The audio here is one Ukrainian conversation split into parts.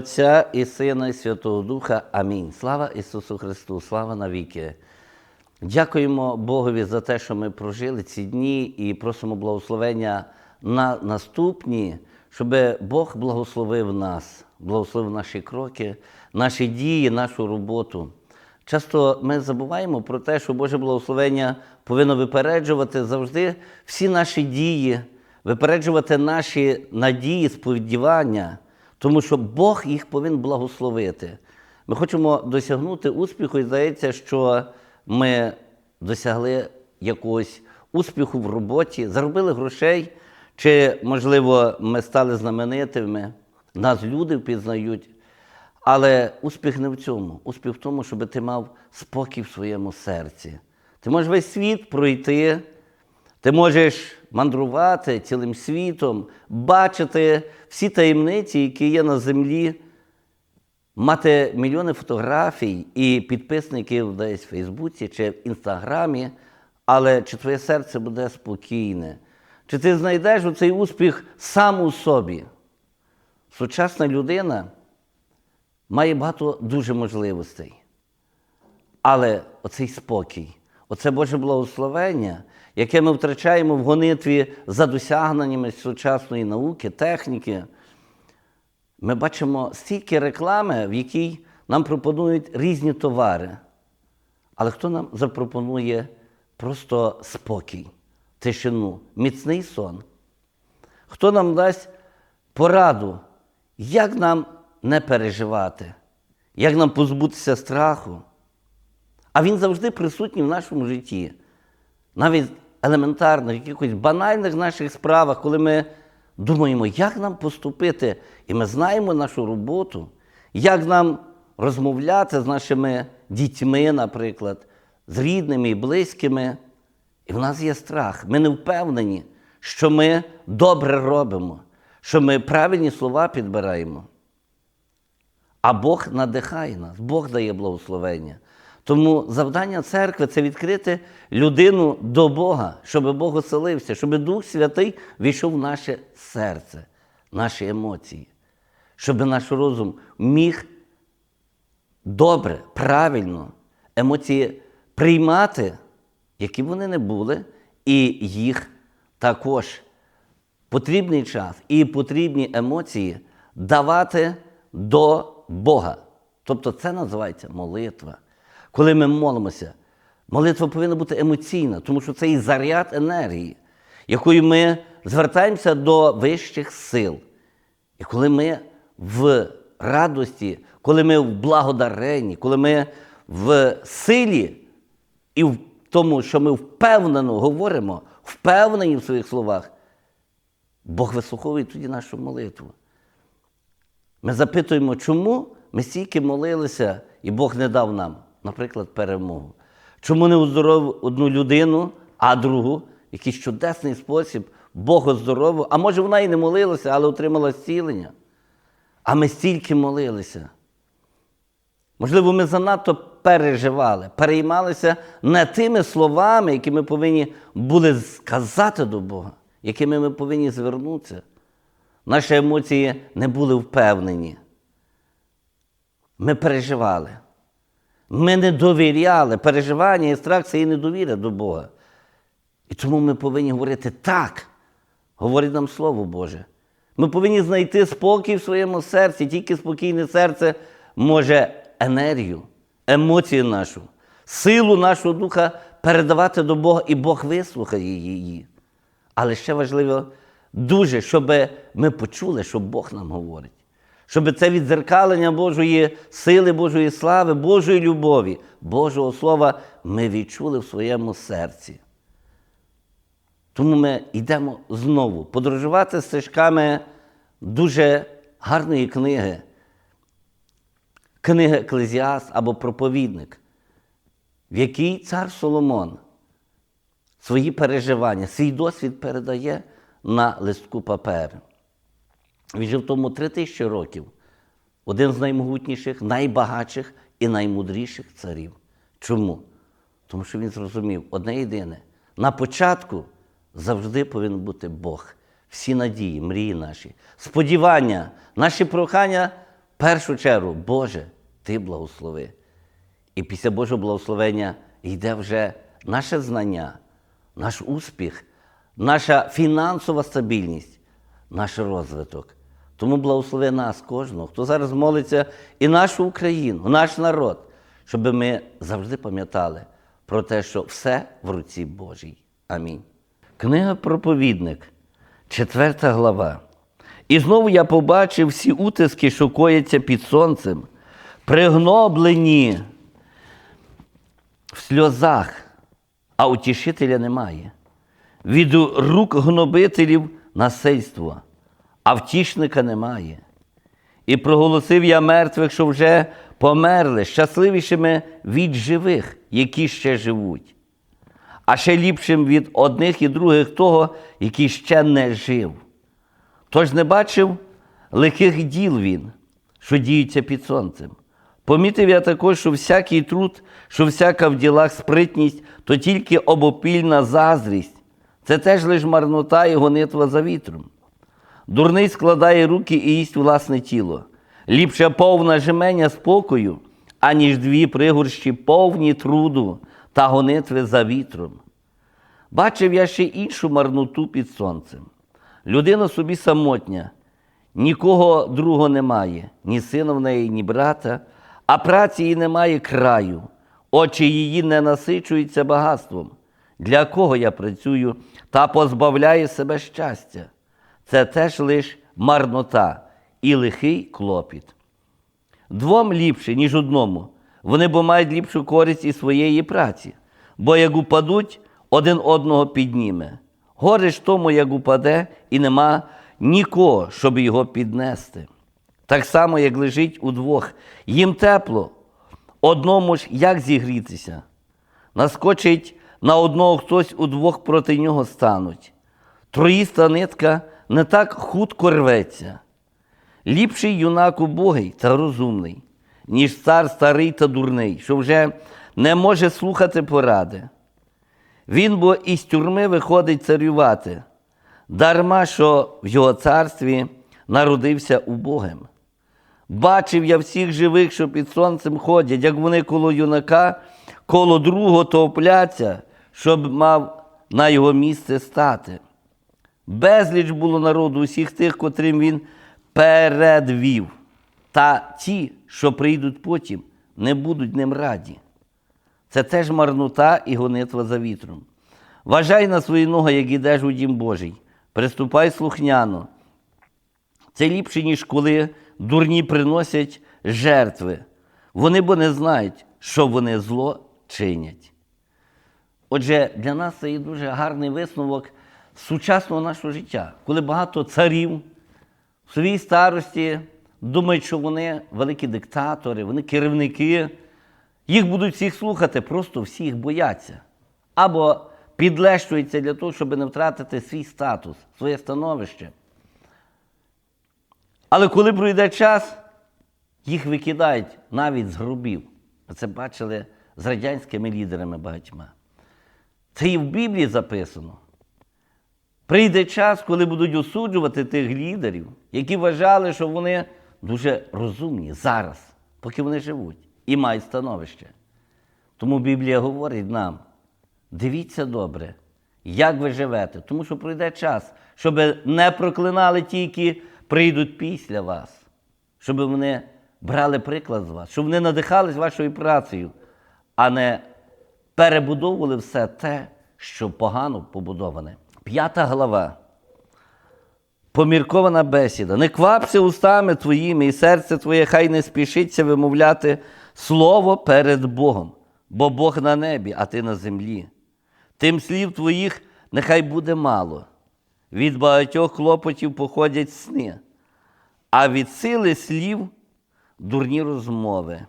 Отця і Сина, і Святого Духа. Амінь. Слава Ісусу Христу, слава навіки. Дякуємо Богові за те, що ми прожили ці дні і просимо благословення на наступні, щоб Бог благословив нас, благословив наші кроки, наші дії, нашу роботу. Часто ми забуваємо про те, що Боже благословення повинно випереджувати завжди всі наші дії, випереджувати наші надії, сподівання, тому що Бог їх повинен благословити. Ми хочемо досягнути успіху, і здається, що ми досягли якогось успіху в роботі, заробили грошей, чи, можливо, ми стали знаменитими, нас люди впізнають. Але успіх не в цьому. Успіх в тому, щоб ти мав спокій в своєму серці. Ти можеш весь світ пройти, ти можеш мандрувати цілим світом, бачити всі таємниці, які є на землі, мати мільйони фотографій і підписників десь в Фейсбуці чи в Інстаграмі, але чи твоє серце буде спокійне? Чи ти знайдеш цей успіх сам у собі? Сучасна людина має багато дуже можливостей. Але оцей спокій, оце Боже благословення, яке ми втрачаємо в гонитві за досягненнями сучасної науки, техніки, ми бачимо стільки реклами, в якій нам пропонують різні товари. Але хто нам запропонує просто спокій, тишину, міцний сон? Хто нам дасть пораду, як нам не переживати, як нам позбутися страху? А він завжди присутній в нашому житті, навіть елементарних, якихось банальних наших справах, коли ми думаємо, як нам поступити, і ми знаємо нашу роботу, як нам розмовляти з нашими дітьми, наприклад, з рідними і близькими. І в нас є страх. Ми не впевнені, що ми добре робимо, що ми правильні слова підбираємо. А Бог надихає нас, Бог дає благословення. Тому завдання церкви це відкрити людину до Бога, щоб Бог оселився, щоб Дух Святий війшов в наше серце, наші емоції, щоб наш розум міг добре, правильно емоції приймати, які б вони не були, і їх також потрібний час і потрібні емоції давати до Бога. Тобто це називається молитва. Коли ми молимося, молитва повинна бути емоційна, тому що це і заряд енергії, якою ми звертаємося до вищих сил. І коли ми в радості, коли ми в благодаренні, коли ми в силі і в тому, що ми впевнено говоримо, впевнені в своїх словах, Бог вислуховує тоді нашу молитву. Ми запитуємо, чому ми стільки молилися, і Бог не дав нам, наприклад, перемогу. Чому не оздоровив одну людину, а другу, якийсь чудесний спосіб, Бог оздоровив, а може вона і не молилася, але отримала зцілення. А ми стільки молилися. Можливо, ми занадто переживали, переймалися не тими словами, які ми повинні були сказати до Бога, якими ми повинні звернутися. Наші емоції не були впевнені. Ми переживали. Ми не довіряли. Переживання і це і недовіра до Бога. І тому ми повинні говорити так, говорить нам Слово Боже. Ми повинні знайти спокій в своєму серці. Тільки спокійне серце може енергію, емоцію нашу, силу нашого духа передавати до Бога, і Бог вислухає її. Але ще важливо дуже, щоб ми почули, що Бог нам говорить. Щоб це відзеркалення Божої сили, Божої слави, Божої любові, Божого Слова ми відчули в своєму серці. Тому ми йдемо знову подорожувати стежками дуже гарної книги, книги Еклезіаст або проповідник, в якій цар Соломон свої переживання, свій досвід передає на листку паперу. Він жив тому три тисячі років. Один з наймогутніших, найбагатших і наймудріших царів. Чому? Тому що він зрозумів одне єдине. На початку завжди повинен бути Бог. Всі надії, мрії наші, сподівання, наші прохання в першу чергу, Боже, Ти благослови. І після Божого благословення йде вже наше знання, наш успіх, наша фінансова стабільність, наш розвиток. Тому благослови нас, кожного, хто зараз молиться, і нашу Україну, наш народ, щоб ми завжди пам'ятали про те, що все в руці Божій. Амінь. Книга Проповідник, 4 глава. І знову я побачив всі утиски, що кояться під сонцем, пригноблені в сльозах, а утішителя немає. Від рук гнобителів насильство, а втішника немає. І проголосив я мертвих, що вже померли, щасливішими від живих, які ще живуть, а ще ліпшим від одних і других того, який ще не жив. Тож не бачив лихих діл він, що діються під сонцем. Помітив я також, що всякий труд, що всяка в ділах спритність, то тільки обопільна заздрість, це теж лиш марнота і гонитва за вітром. Дурний складає руки і їсть власне тіло. Ліпше повна жеменя спокою, аніж дві пригорщі повні труду та гонитви за вітром. Бачив я ще іншу марноту під сонцем. Людина собі самотня, нікого другого немає, ні сина в неї, ні брата, а праці її немає краю, очі її не насичуються багатством. Для кого я працюю та позбавляю себе щастя? Це теж лиш марнота і лихий клопіт. Двом ліпше, ніж одному. Вони бо мають ліпшу користь із своєї праці, бо як упадуть, один одного підніме. Горе ж тому, як упаде, і нема нікого, щоб його піднести. Так само, як лежить удвох, їм тепло, одному ж як зігрітися. Наскочить на одного хтось удвох проти нього стануть. Троїста нитка не так хутко рветься. Ліпший юнак убогий та розумний, ніж цар старий та дурний, що вже не може слухати поради. Він бо із тюрми виходить царювати, дарма що в його царстві народився убогим. Бачив я всіх живих, що під сонцем ходять, як вони коло юнака, коло другого топляться, щоб мав на його місце стати. Безліч було народу усіх тих, котрим він передвів. Та ті, що прийдуть потім, не будуть ним раді. Це теж марнота і гонитва за вітром. Вважай на свої ноги, як ідеш у дім Божий. Приступай слухняно. Це ліпше, ніж коли дурні приносять жертви. Вони бо не знають, що вони зло чинять. Отже, для нас це є дуже гарний висновок сучасного нашого життя, коли багато царів в своїй старості думають, що вони великі диктатори, вони керівники. Їх будуть всіх слухати, просто всі їх бояться. Або підлещуються для того, щоб не втратити свій статус, своє становище. Але коли пройде час, їх викидають навіть з гробів. Ми це бачили з радянськими лідерами багатьма. Це і в Біблії записано. Прийде час, коли будуть осуджувати тих лідерів, які вважали, що вони дуже розумні зараз, поки вони живуть і мають становище. Тому Біблія говорить нам: дивіться добре, як ви живете, тому що пройде час, щоб не проклинали ті, які прийдуть після вас, щоб вони брали приклад з вас, щоб вони надихались вашою працею, а не перебудовували все те, що погано побудоване. П'ята глава. Поміркована бесіда. Не квапся устами твоїми, і серце твоє хай не спішиться вимовляти слово перед Богом, бо Бог на небі, а ти на землі. Тим слів твоїх нехай буде мало. Від багатьох клопотів походять сни, а від сили слів дурні розмови.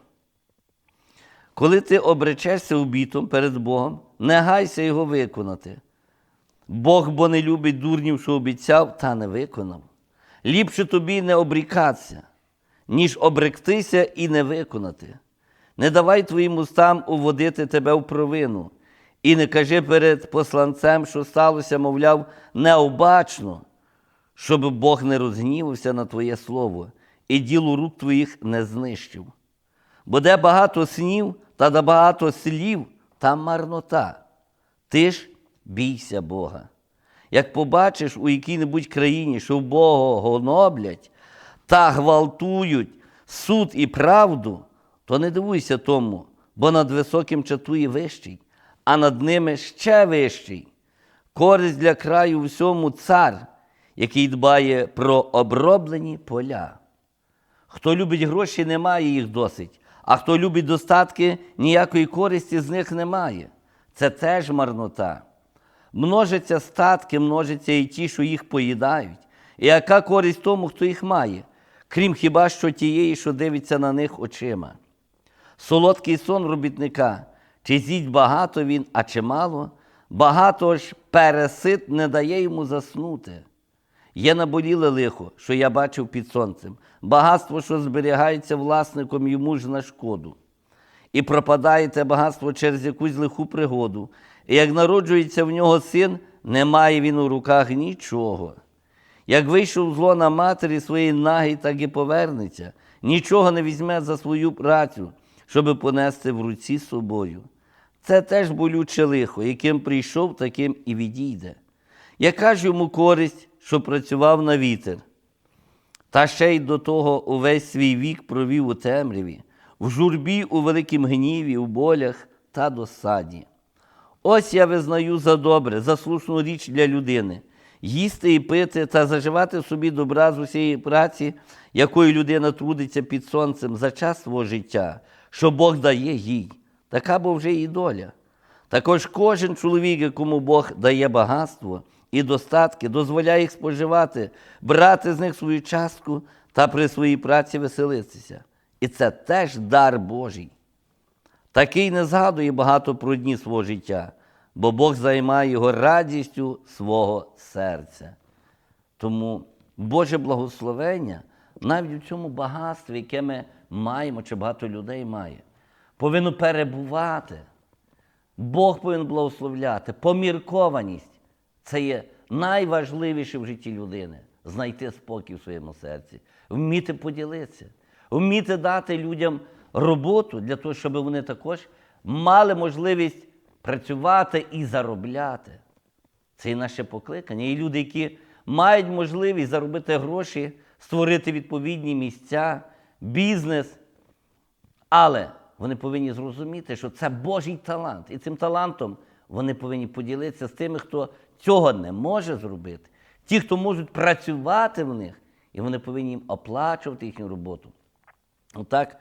Коли ти обречешся обітом перед Богом, не гайся його виконати. Бог бо не любить дурнів, що обіцяв, та не виконав. Ліпше тобі не обрікатися, ніж обректися і не виконати. Не давай твоїм устам уводити тебе в провину, і не кажи перед посланцем, що сталося, мовляв, необачно, щоб Бог не розгнівався на твоє слово, і ділу рук твоїх не знищив. Бо де багато снів та де багато слів, там марнота. Ти ж бійся Бога. Як побачиш у якій-небудь країні, що Бога гноблять та гвалтують суд і правду, то не дивуйся тому, бо над високим чатує вищий, а над ними ще вищий. Користь для краю всьому цар, який дбає про оброблені поля. Хто любить гроші, не має їх досить, а хто любить достатки, ніякої користі з них немає. Це теж марнота. Множаться статки, множаться і ті, що їх поїдають. І яка користь тому, хто їх має, крім хіба що тієї, що дивиться на них очима. Солодкий сон робітника, чи з'їть багато він, а чи мало, багато ж пересит не дає йому заснути. Є наболіле лихо, що я бачив під сонцем, багатство, що зберігається власником йому ж на шкоду. І пропадає те багатство через якусь лиху пригоду. І як народжується в нього син, не має він у руках нічого. Як вийшов зло на матері своєї наги, так і повернеться, нічого не візьме за свою працю, щоби понести в руці собою. Це теж болюче лихо, яким прийшов, таким і відійде. Яка ж йому користь, що працював на вітер? Та ще й до того увесь свій вік провів у темряві, в журбі, у великім гніві, у болях та досаді. Ось я визнаю за добре, за слушну річ для людини їсти і пити та заживати собі добра з усієї праці, якою людина трудиться під сонцем за час свого життя, що Бог дає їй. Така бо вже її доля. Також кожен чоловік, якому Бог дає багатство і достатки, дозволяє їх споживати, брати з них свою частку та при своїй праці веселитися. І це теж дар Божий. Такий не згадує багато про дні свого життя, бо Бог займає його радістю свого серця. Тому Боже благословення навіть у цьому багатстві, яке ми маємо, чи багато людей має, повинно перебувати. Бог повинен благословляти. Поміркованість це є найважливіше в житті людини знайти спокій в своєму серці, вміти поділитися, вміти дати людям роботу для того, щоб вони також мали можливість працювати і заробляти. Це і наше покликання. І люди, які мають можливість заробити гроші, створити відповідні місця, бізнес. Але вони повинні зрозуміти, що це Божий талант. І цим талантом вони повинні поділитися з тими, хто цього не може зробити. Ті, хто можуть працювати в них, і вони повинні їм оплачувати їхню роботу. Отак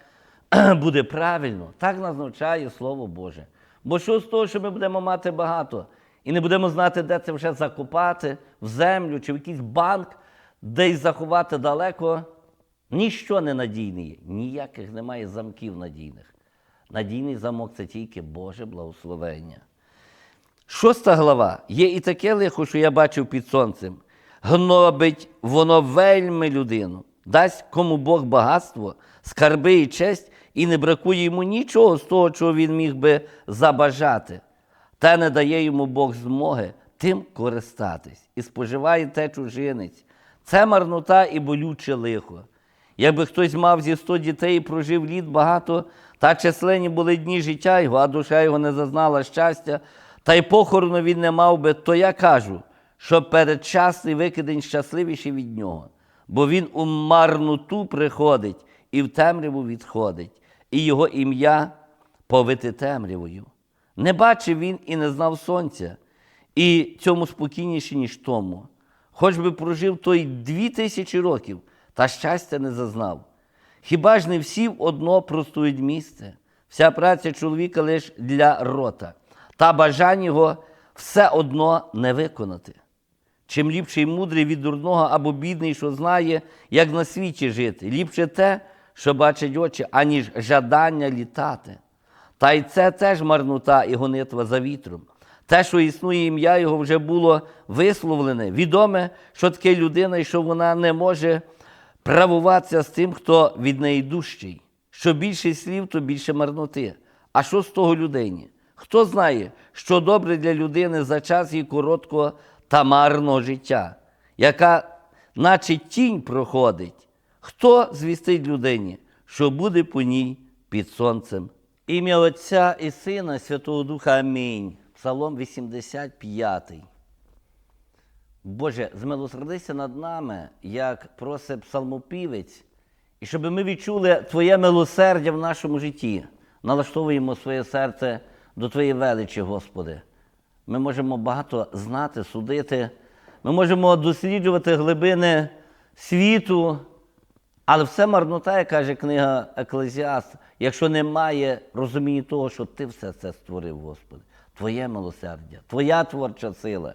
буде правильно, так нас навчає Слово Боже. Бо що з того, що ми будемо мати багато, і не будемо знати, де це вже закопати, в землю чи в якийсь банк, десь заховати далеко, ніщо не надійне. Ніяких немає замків надійних. Надійний замок це тільки Боже благословення. Шоста глава. Є і таке лихо, що я бачив під сонцем. Гнобить воно вельми людину, дасть кому Бог багатство, скарби і честь, і не бракує йому нічого з того, чого він міг би забажати. Та не дає йому Бог змоги тим користатись і споживає те чужинець. Це марнота і болюче лихо. Якби хтось мав зі сто дітей і прожив літ багато, та численні були дні життя його, а душа його не зазнала щастя, та й похорону він не мав би, то я кажу, що передчасний викидень щасливіший від нього, бо він у марноту приходить і в темряву відходить, і його ім'я повите темрявою. Не бачив він і не знав сонця, і цьому спокійніше, ніж тому. Хоч би прожив той дві тисячі років, та щастя не зазнав. Хіба ж не всі в одно простують місце? Вся праця чоловіка лише для рота, та бажання його все одно не виконати. Чим ліпший мудрий від дурного або бідний, що знає, як на світі жити, ліпше те, що бачать очі, аніж жадання літати. Та й це теж марнота і гонитва за вітром. Те, що існує ім'я його, вже було висловлене, відоме, що таке людина і що вона не може правуватися з тим, хто від неї дужчий. Що більше слів, то більше марноти. А що з того людині? Хто знає, що добре для людини за час її короткого та марного життя, яка, наче тінь проходить, Хто звістить людині, що буде по ній під сонцем? Ім'я Отця і Сина, Святого Духа Амінь. Псалом 85. Боже, змилосердися над нами, як просить псалмопівець, і щоб ми відчули Твоє милосердя в нашому житті. Налаштовуємо своє серце до Твоєї величі, Господи. Ми можемо багато знати, судити, ми можемо досліджувати глибини світу, але все марнота, як каже книга Еклезіаст, якщо немає розуміння того, що Ти все це створив, Господи, Твоє милосердя, Твоя творча сила.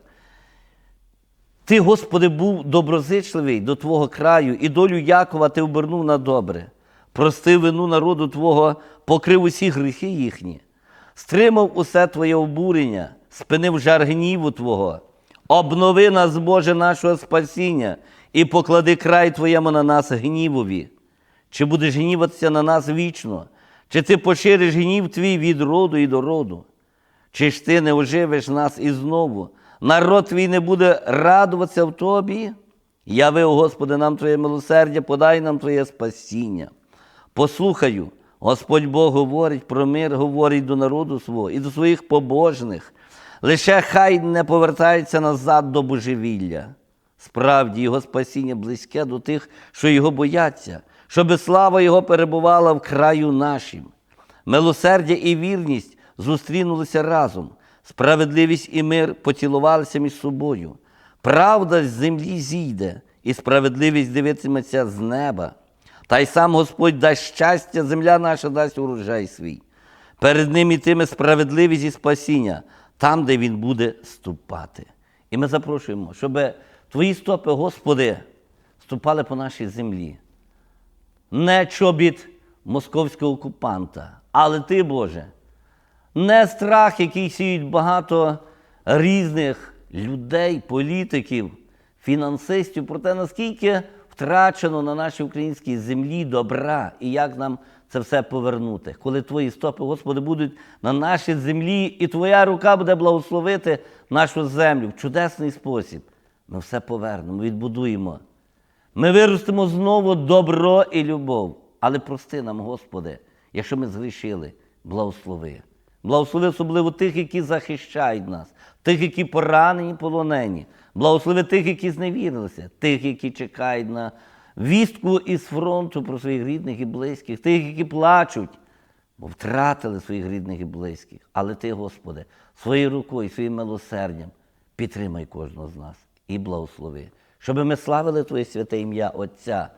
Ти, Господи, був доброзичливий до Твого краю, і долю Якова ти обернув на добре. Простив вину народу Твого, покрив усі гріхи їхні, стримав усе Твоє обурення, спинив жар гніву Твого. Обнови нас, Боже, нашого спасіння, і поклади край Твоєму на нас гнівові. Чи будеш гніватися на нас вічно, чи ти пошириш гнів твій від роду і до роду? Чи ж ти не оживиш нас і знову? Народ твій не буде радуватися в тобі? Яви, о Господи, нам Твоє милосердя, подай нам Твоє спасіння. Послухаю, Господь Бог говорить про мир, говорить до народу свого і до своїх побожних. Лише хай не повертається назад до божевілля. Справді, Його спасіння близьке до тих, що його бояться, щоби слава Його перебувала в краю нашим. Милосердя і вірність зустрінулися разом, справедливість і мир поцілувалися між собою. Правда з землі зійде, і справедливість дивитиметься з неба. Та й сам Господь дасть щастя, земля наша дасть урожай свій. Перед ним ітиме справедливість і спасіння, там, де він буде ступати. І ми запрошуємо, щоб твої стопи, Господи, ступали по нашій землі не чобіт московського окупанта, але ти, Боже, не страх, який сіють багато різних людей, політиків, фінансистів, про те, наскільки втрачено на нашій українській землі добра і як нам це все повернути. Коли твої стопи, Господи, будуть на нашій землі, і Твоя рука буде благословити нашу землю в чудесний спосіб, ми все повернемо, відбудуємо. Ми виростимо знову добро і любов. Але прости нам, Господи, якщо ми згрішили, благослови. Благослови особливо тих, які захищають нас, тих, які поранені, полонені. Благослови тих, які зневірилися, тих, які чекають на вістку із фронту про своїх рідних і близьких, тих, які плачуть, бо втратили своїх рідних і близьких. Але Ти, Господи, своєю рукою, своїм милосердям підтримай кожного з нас і благослови, щоб ми славили Твоє святе ім'я Отця,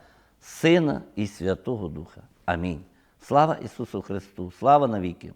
Сина і Святого Духа. Амінь. Слава Ісусу Христу! Слава навіки!